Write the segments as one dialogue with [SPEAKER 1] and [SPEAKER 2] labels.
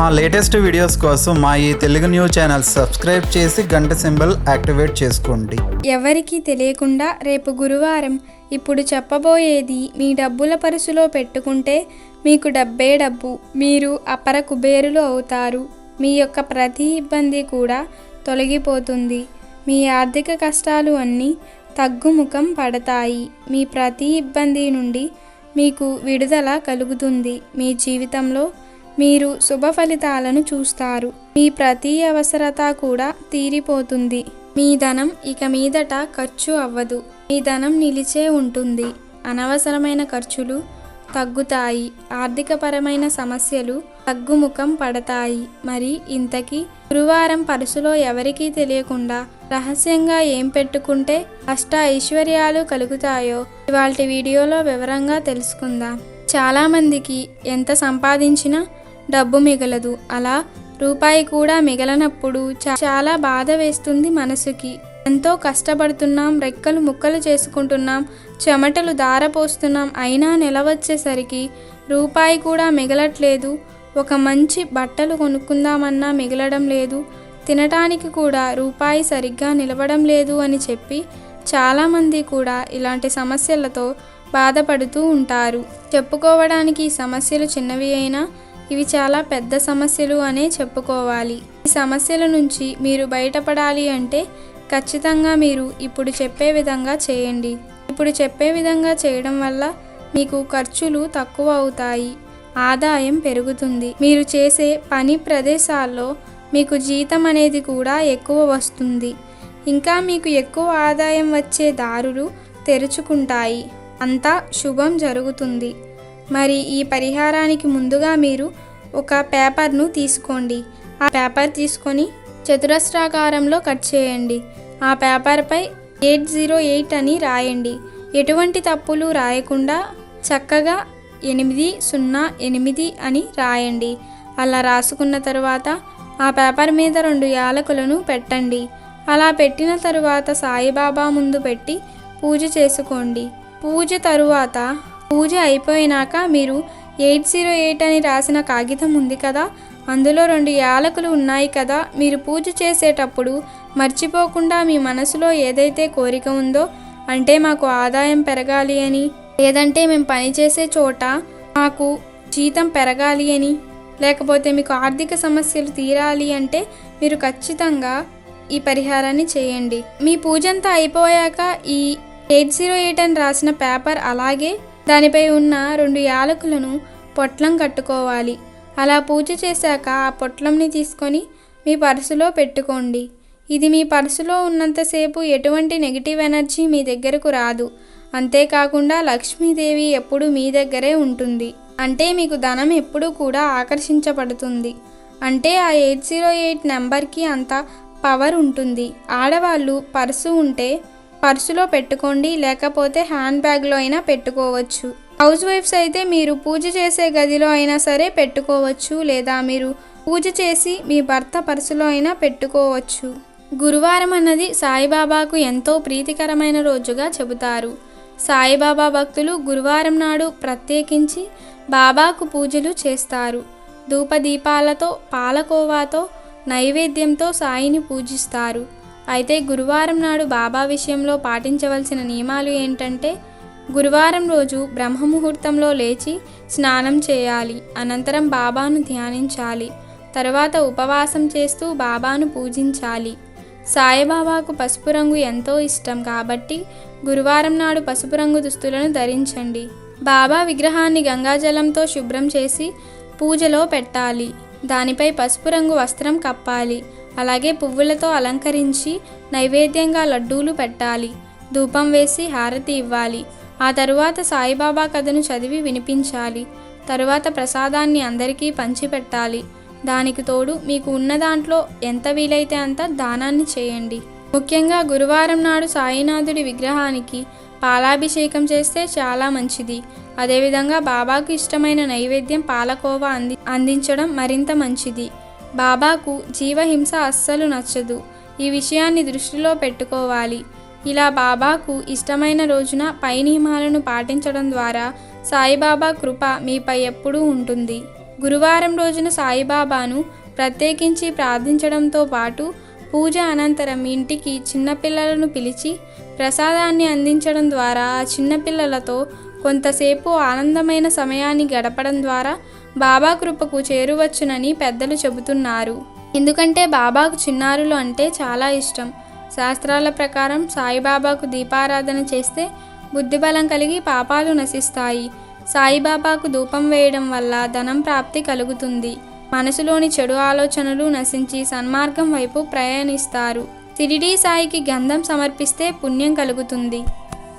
[SPEAKER 1] మా latest videos కోసం మా ఈ తెలుగు న్యూస్ ఛానల్ సబ్స్క్రైబ్ చేసి గంట సింబల్ యాక్టివేట్ చేసుకోండి.
[SPEAKER 2] ఎవరికీ తెలియకుండా రేపు గురువారం ఇప్పుడు చెప్పబోయేది మీ డబ్బుల పరుసులో పెట్టుకుంటే మీకు డబ్బే డబ్బు మీరు అపర కుబేరులు అవుతారు. మీ యొక్క ప్రతి ఇబ్బంది కూడా తొలగిపోతుంది. మీ ఆర్థిక కష్టాలు అన్నీ తగ్గుముఖం పడతాయి. మీ ప్రతి ఇబ్బంది నుండి మీకు విడుదల కలుగుతుంది. మీ జీవితంలో మీరు శుభ ఫలితాలను చూస్తారు. మీ ప్రతి అవసరత కూడా తీరిపోతుంది. మీ ధనం ఇక మీదట ఖర్చు అవ్వదు. మీ ధనం నిలిచే ఉంటుంది. అనవసరమైన ఖర్చులు తగ్గుతాయి. ఆర్థికపరమైన సమస్యలు తగ్గుముఖం పడతాయి. మరి ఇంతకీ గురువారం పరుసులో ఎవరికీ తెలియకుండా రహస్యంగా ఏం పెట్టుకుంటే అష్ట ఐశ్వర్యాలు కలుగుతాయో ఇవాళ వీడియోలో వివరంగా తెలుసుకుందాం. చాలామందికి ఎంత సంపాదించినా డబ్బు మిగలదు. అలా రూపాయి కూడా మిగలనప్పుడు చాలా బాధ వేస్తుంది మనసుకి. ఎంతో కష్టపడుతున్నాం రెక్కలు ముక్కలు చేసుకుంటున్నాం చెమటలు దారపోస్తున్నాం అయినా నెల వచ్చేసరికి రూపాయి కూడా మిగలట్లేదు. ఒక మంచి బట్టలు కొనుక్కుందామన్నా మిగలడం లేదు. తినటానికి కూడా రూపాయి సరిగ్గా నిలవడం లేదు అని చెప్పి చాలామంది కూడా ఇలాంటి సమస్యలతో బాధపడుతూ ఉంటారు. చెప్పుకోవడానికి సమస్యలు చిన్నవి అయినా ఇవి చాలా పెద్ద సమస్యలు అనే చెప్పుకోవాలి. ఈ సమస్యల నుంచి మీరు బయటపడాలి అంటే ఖచ్చితంగా మీరు ఇప్పుడు చెప్పే విధంగా చేయండి. ఇప్పుడు చెప్పే విధంగా చేయడం వల్ల మీకు ఖర్చులు తక్కువ అవుతాయి. ఆదాయం పెరుగుతుంది. మీరు చేసే పని ప్రదేశాల్లో మీకు జీతం అనేది కూడా ఎక్కువ వస్తుంది. ఇంకా మీకు ఎక్కువ ఆదాయం వచ్చే దారులు తెరుచుకుంటాయి. అంతా శుభం జరుగుతుంది. మరి ఈ పరిహారానికి ముందుగా మీరు ఒక పేపర్ను తీసుకోండి. ఆ పేపర్ తీసుకొని చతురస్రాకారంలో కట్ చేయండి. ఆ పేపర్పై ఎయిట్ జీరో ఎయిట్ అని రాయండి. ఎటువంటి తప్పులు రాయకుండా చక్కగా ఎనిమిది సున్నా ఎనిమిది అని రాయండి. అలా రాసుకున్న తరువాత ఆ పేపర్ మీద రెండు యాలకులను పెట్టండి. అలా పెట్టిన తరువాత సాయిబాబా ముందు పెట్టి పూజ చేసుకోండి. పూజ తరువాత పూజ అయిపోయినాక మీరు ఎయిట్ జీరో ఎయిట్ అని రాసిన కాగితం ఉంది కదా? అందులో రెండు యాలకులు ఉన్నాయి కదా? మీరు పూజ చేసేటప్పుడు మర్చిపోకుండా మీ మనసులో ఏదైతే కోరిక ఉందో అంటే మాకు ఆదాయం పెరగాలి అని లేదంటే మేము పనిచేసే చోట మాకు జీతం పెరగాలి అని లేకపోతే మీకు ఆర్థిక సమస్యలు తీరాలి అంటే మీరు ఖచ్చితంగా ఈ పరిహారాన్ని చేయండి. మీ పూజంతా అయిపోయాక ఈ ఎయిట్ జీరో ఎయిట్ అని రాసిన పేపర్ అలాగే దానిపై ఉన్న రెండు యాలకులను పొట్లం కట్టుకోవాలి. అలా పూజ చేశాక ఆ పొట్లంని తీసుకొని మీ పర్సులో పెట్టుకోండి. ఇది మీ పర్సులో ఉన్నంతసేపు ఎటువంటి నెగిటివ్ ఎనర్జీ మీ దగ్గరకు రాదు. అంతేకాకుండా లక్ష్మీదేవి ఎప్పుడు మీ దగ్గరే ఉంటుంది. అంటే మీకు ధనం ఎప్పుడూ కూడా ఆకర్షించబడుతుంది. అంటే ఆ ఎయిట్ జీరో ఎయిట్ నెంబర్కి అంత పవర్ ఉంటుంది. ఆడవాళ్ళు పర్సు ఉంటే పర్సులో పెట్టుకోండి లేకపోతే హ్యాండ్ బ్యాగ్లో అయినా పెట్టుకోవచ్చు. హౌస్ వైఫ్స్ అయితే మీరు పూజ చేసే గదిలో అయినా సరే పెట్టుకోవచ్చు లేదా మీరు పూజ చేసి మీ భర్త పర్సులో అయినా పెట్టుకోవచ్చు. గురువారం అన్నది సాయిబాబాకు ఎంతో ప్రీతికరమైన రోజుగా చెబుతారు. సాయిబాబా భక్తులు గురువారం నాడు ప్రత్యేకించి బాబాకు పూజలు చేస్తారు. ధూపదీపాలతో పాలకోవాతో నైవేద్యంతో సాయిని పూజిస్తారు. అయితే గురువారం నాడు బాబా విషయంలో పాటించవలసిన నియమాలు ఏంటంటే గురువారం రోజు బ్రహ్మముహూర్తంలో లేచి స్నానం చేయాలి అనంతరం బాబాను ధ్యానించాలి తర్వాత ఉపవాసం చేస్తూ బాబాను పూజించాలి. సాయిబాబాకు పసుపు రంగు ఎంతో ఇష్టం కాబట్టి గురువారం నాడు పసుపు రంగు దుస్తులను ధరించండి. బాబా విగ్రహాన్ని గంగాజలంతో శుభ్రం చేసి పూజలో పెట్టాలి. దానిపై పసుపు రంగు వస్త్రం కప్పాలి. అలాగే పువ్వులతో అలంకరించి నైవేద్యంగా లడ్డూలు పెట్టాలి. ధూపం వేసి హారతి ఇవ్వాలి. ఆ తరువాత సాయిబాబా కథను చదివి వినిపించాలి. తరువాత ప్రసాదాన్ని అందరికీ పంచిపెట్టాలి. దానికి తోడు మీకు ఉన్న దాంట్లో ఎంత వీలైతే అంత దానాన్ని చేయండి. ముఖ్యంగా గురువారం నాడు సాయినాథుడి విగ్రహానికి పాలాభిషేకం చేస్తే చాలా మంచిది. అదేవిధంగా బాబాకు ఇష్టమైన నైవేద్యం పాలకోవా అంది అందించడం మరింత మంచిది. బాబాకు జీవహింస అస్సలు నచ్చదు. ఈ విషయాన్ని దృష్టిలో పెట్టుకోవాలి. ఇలా బాబాకు ఇష్టమైన రోజున పై నియమాలను పాటించడం ద్వారా సాయిబాబా కృప మీపై ఎప్పుడూ ఉంటుంది. గురువారం రోజున సాయిబాబాను ప్రత్యేకించి ప్రార్థించడంతో పాటు పూజ అనంతరం ఇంటికి చిన్నపిల్లలను పిలిచి ప్రసాదాన్ని అందించడం ద్వారా ఆ చిన్నపిల్లలతో కొంతసేపు ఆనందమైన సమయాన్ని గడపడం ద్వారా బాబా కృపకు చేరువచ్చునని పెద్దలు చెబుతున్నారు. ఎందుకంటే బాబాకు చిన్నారులు అంటే చాలా ఇష్టం. శాస్త్రాల ప్రకారం సాయిబాబాకు దీపారాధన చేస్తే బుద్ధిబలం కలిగి పాపాలు నశిస్తాయి. సాయిబాబాకు ధూపం వేయడం వల్ల ధనం ప్రాప్తి కలుగుతుంది. మనసులోని చెడు ఆలోచనలు నశించి సన్మార్గం వైపు ప్రయాణిస్తారు. తిరిడి సాయికి గంధం సమర్పిస్తే పుణ్యం కలుగుతుంది.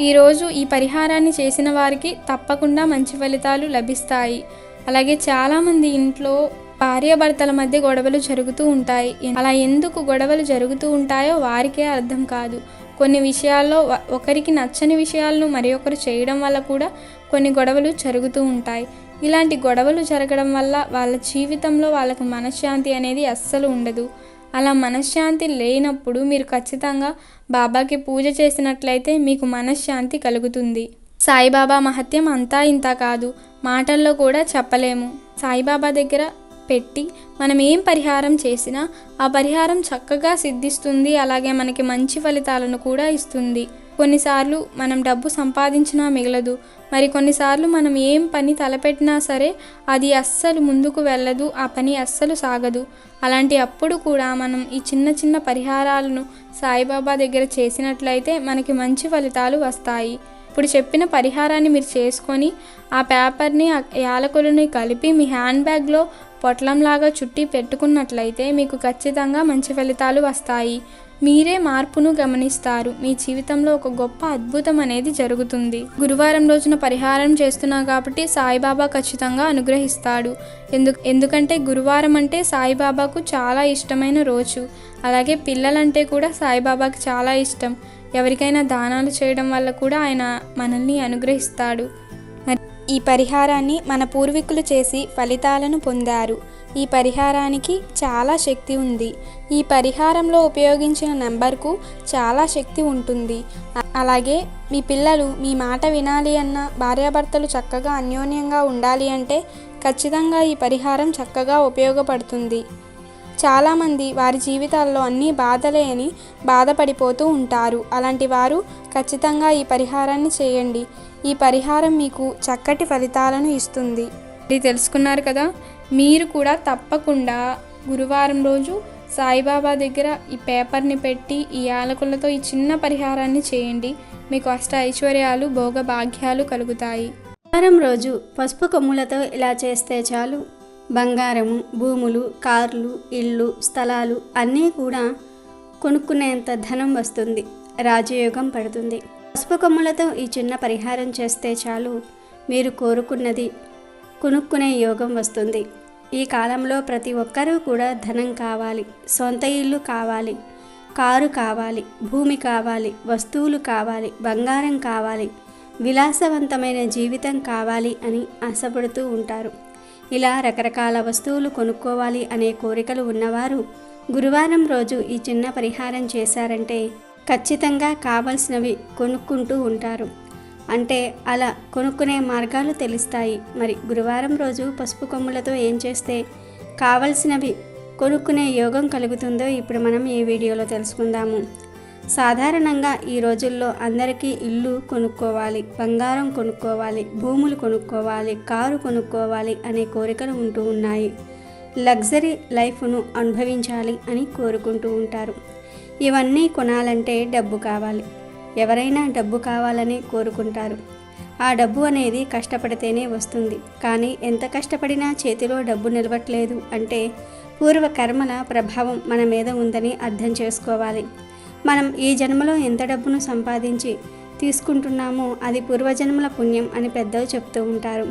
[SPEAKER 2] ఈరోజు ఈ పరిహారాన్ని చేసిన వారికి తప్పకుండా మంచి ఫలితాలు లభిస్తాయి. అలాగే చాలామంది ఇంట్లో భార్యాభర్తల మధ్య గొడవలు జరుగుతూ ఉంటాయి. అలా ఎందుకు గొడవలు జరుగుతూ ఉంటాయో వారికే అర్థం కాదు. కొన్ని విషయాల్లో ఒకరికి నచ్చని విషయాలను మరి ఒకరు చేయడం వల్ల కూడా కొన్ని గొడవలు జరుగుతూ ఉంటాయి. ఇలాంటి గొడవలు జరగడం వల్ల వాళ్ళ జీవితంలో వాళ్ళకు మనశ్శాంతి అనేది అస్సలు ఉండదు. అలా మనశ్శాంతి లేనప్పుడు మీరు ఖచ్చితంగా బాబాకి పూజ చేసినట్లయితే మీకు మనశ్శాంతి కలుగుతుంది. సాయిబాబా మహత్యం అంతా ఇంత కాదు. మాటల్లో కూడా చెప్పలేము. సాయిబాబా దగ్గర పెట్టి మనం ఏం పరిహారం చేసినా ఆ పరిహారం చక్కగా సిద్ధిస్తుంది. అలాగే మనకి మంచి ఫలితాలను కూడా ఇస్తుంది. కొన్నిసార్లు మనం డబ్బు సంపాదించినా మిగలదు. మరి కొన్నిసార్లు మనం ఏం పని తలపెట్టినా సరే అది అస్సలు ముందుకు వెళ్ళదు ఆ పని అస్సలు సాగదు. అలాంటి అప్పుడు కూడా మనం ఈ చిన్న చిన్న పరిహారాలను సాయిబాబా దగ్గర చేసినట్లయితే మనకి మంచి ఫలితాలు వస్తాయి. ఇప్పుడు చెప్పిన పరిహారాన్ని మీరు చేసుకొని ఆ పేపర్ని యాలకులని కలిపి మీ హ్యాండ్ బ్యాగ్లో పొట్లంలాగా చుట్టి పెట్టుకున్నట్లయితే మీకు ఖచ్చితంగా మంచి ఫలితాలు వస్తాయి. మీరే మార్పును గమనిస్తారు. మీ జీవితంలో ఒక గొప్ప అద్భుతం అనేది జరుగుతుంది. గురువారం రోజున పరిహారం చేస్తున్నా కాబట్టి సాయిబాబా ఖచ్చితంగా అనుగ్రహిస్తాడు. ఎందు ఎందుకంటే గురువారం అంటే సాయిబాబాకు చాలా ఇష్టమైన రోజు. అలాగే పిల్లలంటే కూడా సాయిబాబాకి చాలా ఇష్టం. ఎవరికైనా దానాలు చేయడం వల్ల కూడా ఆయన మనల్ని అనుగ్రహిస్తాడు. మరి ఈ పరిహారాన్ని మన పూర్వీకులు చేసి ఫలితాలను పొందారు. ఈ పరిహారానికి చాలా శక్తి ఉంది. ఈ పరిహారంలో ఉపయోగించిన నెంబర్కు చాలా శక్తి ఉంటుంది. అలాగే మీ పిల్లలు మీ మాట వినాలి అన్న భార్యాభర్తలు చక్కగా అన్యోన్యంగా ఉండాలి అంటే ఖచ్చితంగా ఈ పరిహారం చక్కగా ఉపయోగపడుతుంది. చాలామంది వారి జీవితాల్లో అన్ని బాధలే అని బాధపడిపోతూ ఉంటారు. అలాంటి వారు ఖచ్చితంగా ఈ పరిహారాన్ని చేయండి. ఈ పరిహారం మీకు చక్కటి ఫలితాలను ఇస్తుంది. ఇది తెలుసుకున్నారు కదా? మీరు కూడా తప్పకుండా గురువారం రోజు సాయిబాబా దగ్గర ఈ పేపర్ని పెట్టి ఈ యాలకులతో ఈ చిన్న పరిహారాన్ని చేయండి. మీకు అష్ట ఐశ్వర్యాలు భోగ భాగ్యాలు కలుగుతాయి.
[SPEAKER 3] వారం రోజు పసుపు కొమ్ములతో ఇలా చేస్తే చాలు. బంగారము భూములు కార్లు ఇళ్ళు స్థలాలు అన్నీ కూడా కొనుక్కునేంత ధనం వస్తుంది. రాజయోగం పడుతుంది. పసుపు కొమ్ములతో ఈ చిన్న పరిహారం చేస్తే చాలు. మీరు కోరుకున్నది కొనుక్కునే యోగం వస్తుంది. ఈ కాలంలో ప్రతి ఒక్కరూ కూడా ధనం కావాలి సొంత ఇల్లు కావాలి కారు కావాలి భూమి కావాలి వస్తువులు కావాలి బంగారం కావాలి విలాసవంతమైన జీవితం కావాలి అని ఆశపడుతూ ఉంటారు. ఇలా రకరకాల వస్తువులు కొనుక్కోవాలి అనే కోరికలు ఉన్నవారు గురువారం రోజు ఈ చిన్న పరిహారం చేశారంటే ఖచ్చితంగా కావలసినవి కొనుక్కుంటూ ఉంటారు. అంటే అలా కొనుక్కునే మార్గాలు తెలుస్తాయి. మరి గురువారం రోజు పసుపు కొమ్ములతో ఏం చేస్తే కావలసినవి కొనుక్కునే యోగం కలుగుతుందో ఇప్పుడు మనం ఈ వీడియోలో తెలుసుకుందాము. సాధారణంగా ఈ రోజుల్లో అందరికీ ఇల్లు కొనుక్కోవాలి బంగారం కొనుక్కోవాలి భూములు కొనుక్కోవాలి కారు కొనుక్కోవాలి అనే కోరికలు ఉంటూ ఉన్నాయి. లగ్జరీ లైఫ్ను అనుభవించాలి అని కోరుకుంటూ ఉంటారు. ఇవన్నీ కొనాలంటే డబ్బు కావాలి. ఎవరైనా డబ్బు కావాలని కోరుకుంటారు. ఆ డబ్బు అనేది కష్టపడితేనే వస్తుంది. కానీ ఎంత కష్టపడినా చేతిలో డబ్బు నిలవట్లేదు అంటే పూర్వ కర్మల ప్రభావం మన మీద ఉందని అర్థం చేసుకోవాలి. మనం ఈ జన్మలో ఎంత డబ్బును సంపాదించి తీసుకుంటున్నామో అది పూర్వజన్మల పుణ్యం అని పెద్దలు చెప్తూ ఉంటారు.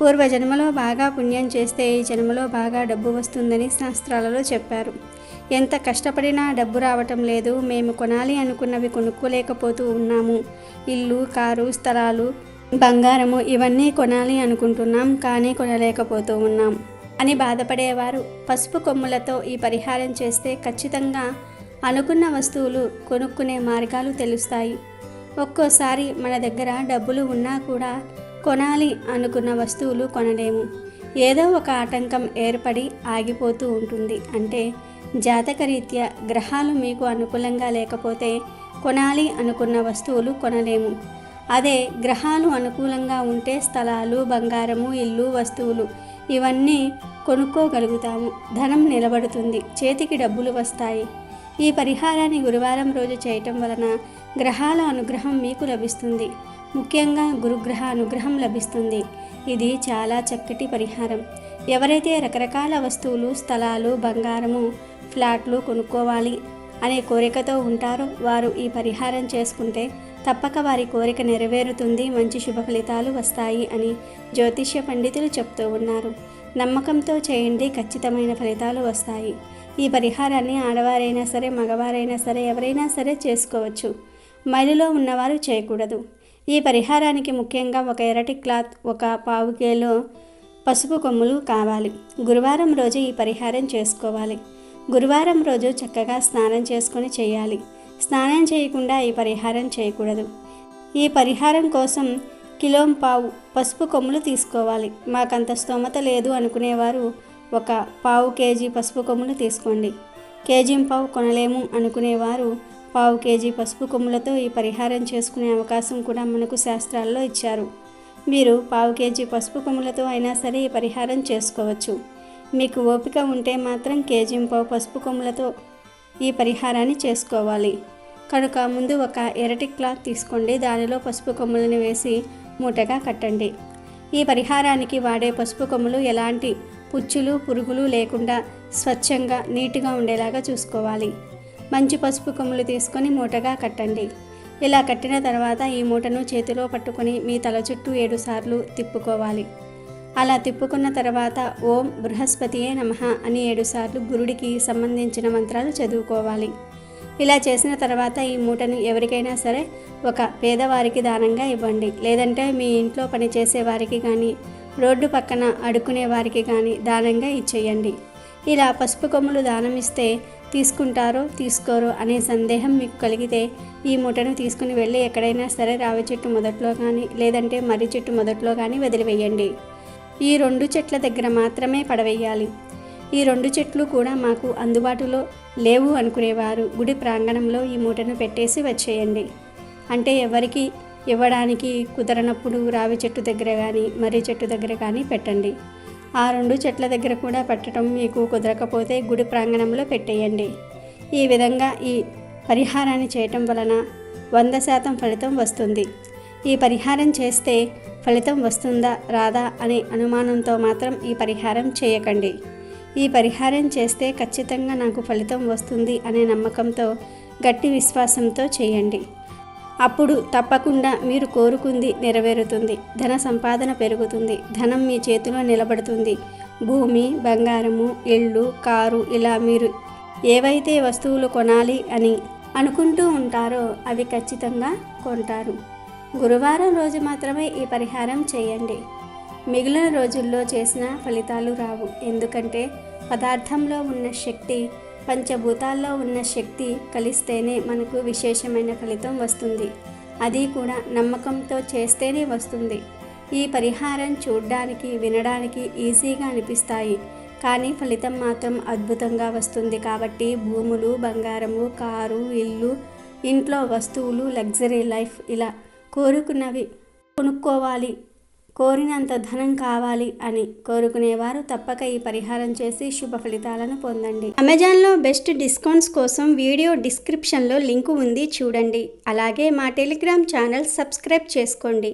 [SPEAKER 3] పూర్వజన్మలో బాగా పుణ్యం చేస్తే ఈ జన్మలో బాగా డబ్బు వస్తుందని శాస్త్రాలలో చెప్పారు. ఎంత కష్టపడినా డబ్బు రావటం లేదు. మేము కొనాలి అనుకున్నవి కొనుక్కోలేకపోతూ ఉన్నాము. ఇల్లు కారు స్థలాలు బంగారము ఇవన్నీ కొనాలి అనుకుంటున్నాం కానీ కొనలేకపోతూ ఉన్నాం అని బాధపడేవారు. పసుపు కొమ్ములతో ఈ పరిహారం చేస్తే ఖచ్చితంగా అనుకున్న వస్తువులు కొనుక్కునే మార్గాలు తెలుస్తాయి. ఒక్కోసారి మన దగ్గర డబ్బులు ఉన్నా కూడా కొనాలి అనుకున్న వస్తువులు కొనలేము. ఏదో ఒక ఆటంకం ఏర్పడి ఆగిపోతూ ఉంటుంది. అంటే జాతకరీత్యా గ్రహాలు మీకు అనుకూలంగా లేకపోతే కొనాలి అనుకున్న వస్తువులు కొనలేము. అదే గ్రహాలు అనుకూలంగా ఉంటే స్థలాలు బంగారము ఇల్లు వస్తువులు ఇవన్నీ కొనుక్కోగలుగుతాము. ధనం నిలబడుతుంది చేతికి డబ్బులు వస్తాయి. ఈ పరిహారాన్ని గురువారం రోజు చేయటం వలన గ్రహాల అనుగ్రహం మీకు లభిస్తుంది. ముఖ్యంగా గురుగ్రహ అనుగ్రహం లభిస్తుంది. ఇది చాలా చక్కటి పరిహారం. ఎవరైతే రకరకాల వస్తువులు స్థలాలు బంగారము ఫ్లాట్లు కొనుక్కోవాలి అనే కోరికతో ఉంటారో. వారు ఈ పరిహారం చేసుకుంటే తప్పక వారి కోరిక నెరవేరుతుంది మంచి శుభ ఫలితాలు వస్తాయి అని జ్యోతిష్య పండితులు చెప్తూ ఉన్నారు. నమ్మకంతో చేయండి ఖచ్చితమైన ఫలితాలు వస్తాయి. ఈ పరిహారాన్ని ఆడవారైనా సరే మగవారైనా సరే ఎవరైనా సరే చేసుకోవచ్చు. మైలులో ఉన్నవారు చేయకూడదు. ఈ పరిహారానికి ముఖ్యంగా ఒక ఎరటి క్లాత్ ఒక పావుకేలో పసుపు కొమ్ములు కావాలి. గురువారం రోజు ఈ పరిహారం చేసుకోవాలి. గురువారం రోజు చక్కగా స్నానం చేసుకొని చేయాలి. స్నానం చేయకుండా ఈ పరిహారం చేయకూడదు. ఈ పరిహారం కోసం కిలోం పావు పసుపు కొమ్ములు తీసుకోవాలి. మాకంత స్తోమత లేదు అనుకునేవారు ఒక పావు కేజీ పసుపు కొమ్ములు తీసుకోండి. కేజీ పావు కొనలేము అనుకునేవారు పావు కేజీ పసుపు కొమ్ములతో ఈ పరిహారం చేసుకునే అవకాశం కూడా మనకు శాస్త్రాల్లో ఇచ్చారు. మీరు పావు కేజీ పసుపు కొమ్ములతో అయినా సరే ఈ పరిహారం చేసుకోవచ్చు. మీకు ఓపిక ఉంటే మాత్రం కేజీ పావు పసుపు కొమ్ములతో ఈ పరిహారాన్ని చేసుకోవాలి. కనుక ముందు ఒక ఎరటి క్లాత్ తీసుకోండి. దానిలో పసుపు కొమ్ములను వేసి మూటగా కట్టండి. ఈ పరిహారానికి వాడే పసుపు కొమ్ములు ఎలాంటి పుచ్చులు పురుగులు లేకుండా స్వచ్ఛంగా నీట్గా ఉండేలాగా చూసుకోవాలి. మంచి పసుపు కొమ్ములు తీసుకొని మూటగా కట్టండి. ఇలా కట్టిన తర్వాత ఈ మూటను చేతిలో పట్టుకొని మీ తల చుట్టూ ఏడుసార్లు తిప్పుకోవాలి. అలా తిప్పుకున్న తర్వాత ఓం బృహస్పతియే నమః అని ఏడుసార్లు గురుడికి సంబంధించిన మంత్రాలు చదువుకోవాలి. ఇలా చేసిన తర్వాత ఈ మూటను ఎవరికైనా సరే ఒక పేదవారికి దానంగా ఇవ్వండి. లేదంటే మీ ఇంట్లో పనిచేసే వారికి కానీ రోడ్డు పక్కన అడుక్కునే వారికి కానీ దానంగా ఇచ్చేయండి. ఇలా పసుపు కొమ్ములు దానం ఇస్తే తీసుకుంటారో తీసుకోరో అనే సందేహం మీకు కలిగితే ఈ మూటను తీసుకుని వెళ్ళి ఎక్కడైనా సరే రావి చెట్టు మొదట్లో కానీ లేదంటే మర్రి చెట్టు మొదట్లో కానీ వదిలివేయండి. ఈ రెండు చెట్ల దగ్గర మాత్రమే పడవేయాలి. ఈ రెండు చెట్లు కూడా మాకు అందుబాటులో లేవు అనుకునేవారు. గుడి ప్రాంగణంలో ఈ మూటను పెట్టేసి వచ్చేయండి. అంటే ఎవరికి ఇవ్వడానికి కుదరనప్పుడు రావి చెట్టు దగ్గర కానీ మర్రి చెట్టు దగ్గర కానీ పెట్టండి. ఆ రెండు చెట్ల దగ్గర కూడా పెట్టడం మీకు కుదరకపోతే గుడి ప్రాంగణంలో పెట్టేయండి. ఈ విధంగా ఈ పరిహారాన్ని చేయటం వలన వంద శాతం ఫలితం వస్తుంది. ఈ పరిహారం చేస్తే ఫలితం వస్తుందా రాదా అనే అనుమానంతో మాత్రం ఈ పరిహారం చేయకండి. ఈ పరిహారం చేస్తే ఖచ్చితంగా నాకు ఫలితం వస్తుంది అనే నమ్మకంతో గట్టి విశ్వాసంతో చేయండి. అప్పుడు తప్పకుండా మీరు కోరుకుంది నెరవేరుతుంది. ధన సంపాదన పెరుగుతుంది. ధనం మీ చేతిలో నిలబడుతుంది. భూమి బంగారము ఇళ్ళు కారు ఇలా మీరు ఏవైతే వస్తువులు కొనాలి అని అనుకుంటూ ఉంటారో అవి ఖచ్చితంగా కొంటారు. గురువారం రోజు మాత్రమే ఈ పరిహారం చేయండి. మిగిలిన రోజుల్లో చేసిన ఫలితాలు రావు. ఎందుకంటే పదార్థంలో ఉన్న శక్తి పంచభూతాల్లో ఉన్న శక్తి కలిస్తేనే మనకు విశేషమైన ఫలితం వస్తుంది. అది కూడా నమ్మకంతో చేస్తేనే వస్తుంది. ఈ పరిహారం చూడ్డానికి వినడానికి ఈజీగా అనిపిస్తాయి. కానీ ఫలితం మాత్రం అద్భుతంగా వస్తుంది కాబట్టి భూములు బంగారము కారు ఇల్లు ఇంట్లో వస్తువులు లగ్జరీ లైఫ్ ఇలా కోరుకున్నవి కొనుక్కోవాలి. కోరినంత ధనం కావాలి అని కోరుకునేవారు తప్పక ఈ పరిహారం చేసి శుభ ఫలితాలను పొందండి. అమెజాన్లో బెస్ట్ డిస్కౌంట్స్ కోసం వీడియో డిస్క్రిప్షన్లో లింకు ఉంది చూడండి. అలాగే మా టెలిగ్రామ్ ఛానల్ సబ్స్క్రైబ్ చేసుకోండి.